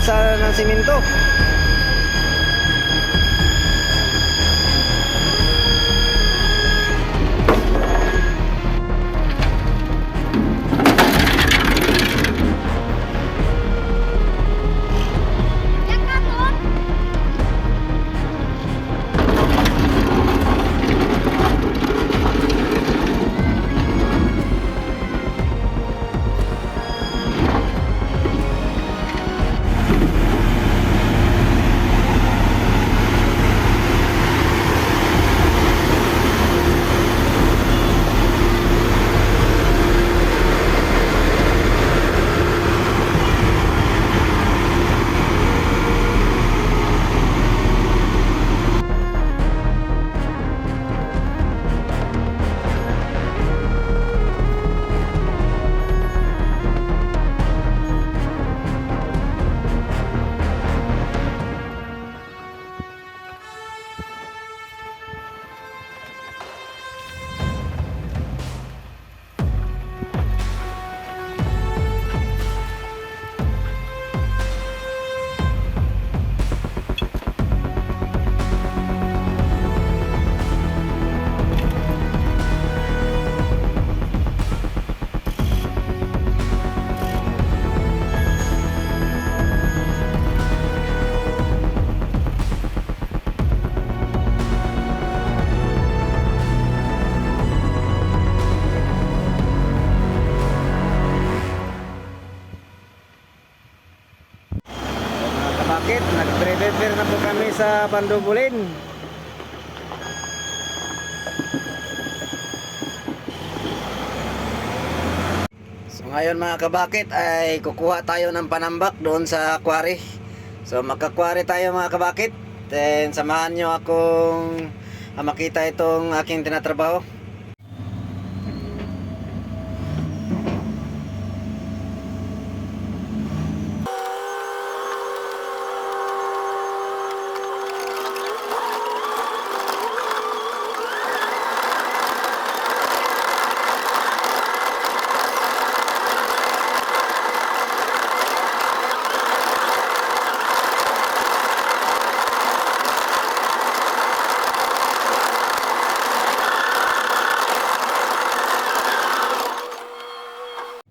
bubuhusan ng simento. Sa Bandubulin. So ngayon mga kabakit ay kukuha tayo ng panambak doon sa quarry. So magka-quarry tayo mga kabakit. Then samahan nyo akong ah, makita itong aking tinatrabaho.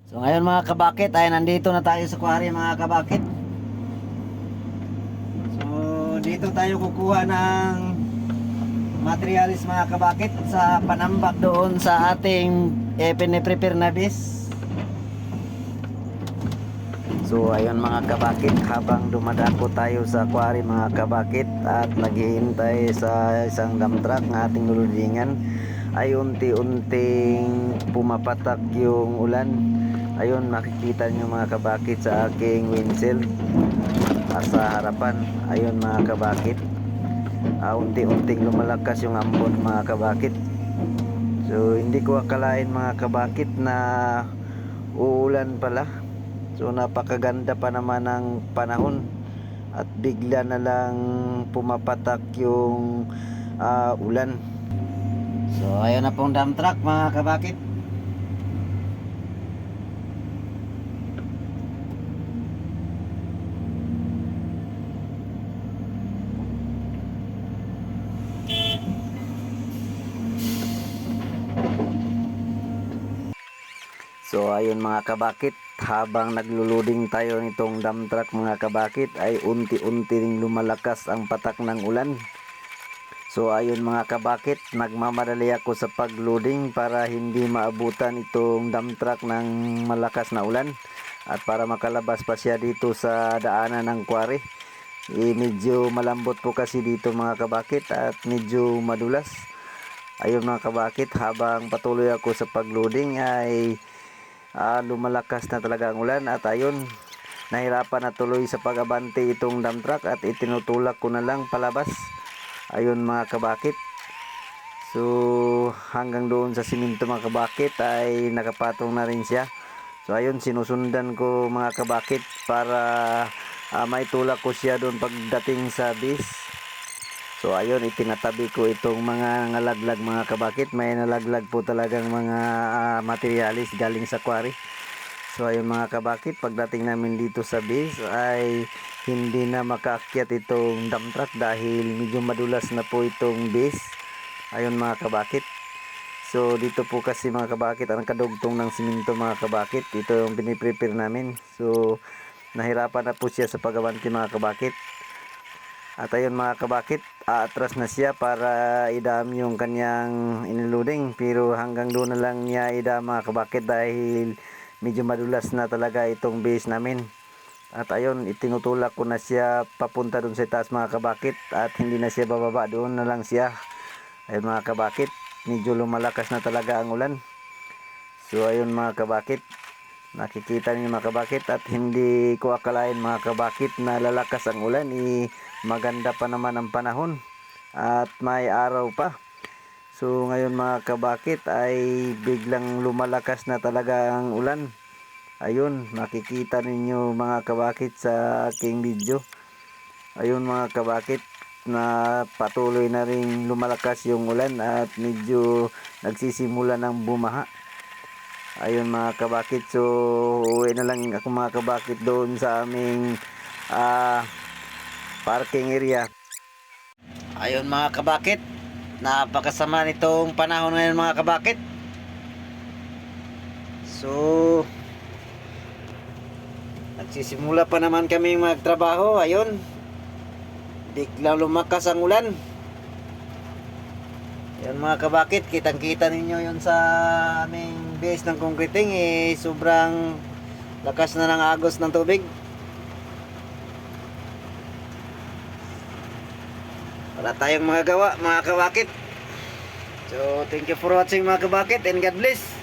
So ngayon mga kabakit ay nandito na tayo sa quarry mga kabakit. So dito tayo kukuha ng materialis mga kabakit sa panambak doon sa ating eh, piniprepare na bis. So ayun mga kabakit habang dumadako tayo sa quarry mga kabakit at naghihintay sa isang dump truck na ating luludingan ay unti-unting pumapatak yung ulan ayun makikita nyo mga kabakit sa aking windshield at sa harapan. Ayun mga kabakit. Ah, unti-unting lumalakas yung ambon mga kabakit. So hindi ko akalain mga kabakit na uulan pala. So napakaganda pa naman ng panahon. At bigla na lang pumapatak yung ah, ulan. So ayun na pong dump truck mga kabakit So ayun mga kabakit, habang nagluluding tayo nitong dump truck mga kabakit ay unti-unti ring lumalakas ang patak ng ulan. So ayun mga kabakit, nagmamadali ako sa pagloading para hindi maabutan itong dump truck ng malakas na ulan at para makalabas pa siya dito sa daanan ng quarry. Eh, medyo malambot po kasi dito mga kabakit at medyo madulas. Ayun mga kabakit, habang patuloy ako sa pagloading ay ah, lumalakas na talaga ang ulan at ayun nahirapan na tuloy sa pagabante itong dump truck at itinutulak ko na lang palabas. Ayun mga kabakit. So hanggang doon sa siminto mga kabakit ay nakapatong na rin siya. So ayun sinusundan ko mga kabakit para ah, maitulak ko siya doon pagdating sa bis So ayun, itinatabi ko itong mga ngalaglag mga kabakit. May nalaglag po talagang mga ah, materialis galing sa quarry. So ayun mga kabakit, pagdating namin dito sa base ay hindi na makaakyat itong dump truck dahil medyo madulas na po itong base. Ayun mga kabakit. So dito po kasi mga kabakit ang kadugtong ng siminto mga kabakit. Ito yung piniprepare namin. So nahirapan na po siya sa paggawanti mga kabakit. At ayun mga kabakit, aatras na siya para idam yung kanyang iniluding. Pero hanggang doon na lang niya idam mga kabakit dahil medyo madulas na talaga itong base namin. At ayun, itinutulak ko na siya papunta doon sa taas mga kabakit at hindi na siya bababa doon na lang siya. Ayun mga kabakit, medyo lumalakas na talaga ang ulan. So ayun mga kabakit, nakikita niyo mga kabakit at hindi ko akalain mga kabakit na lalakas ang ulan. Eh, maganda pa naman ang panahon at may araw pa. So ngayon mga kabakit ay biglang lumalakas na talaga ang ulan. Ayun, makikita ninyo mga kabakit sa aking video. Ayun mga kabakit na patuloy na ring lumalakas yung ulan at medyo nagsisimula ng bumaha. Ayun mga kabakit, so uwi na lang ako mga kabakit doon sa aming ah, parking area. Ayun mga kabakit, napakasama nitong panahon ngayon mga kabakit. So, nagsisimula pa naman kami magtrabaho. Ayun, biglang lumakas ang ulan. Yan mga kabakit, kitang-kita ninyo yun sa aming base ng concreting eh sobrang lakas na ng agos ng tubig. Wala tayong magagawa mga kabakit. So, thank you for watching mga kabakit and God bless.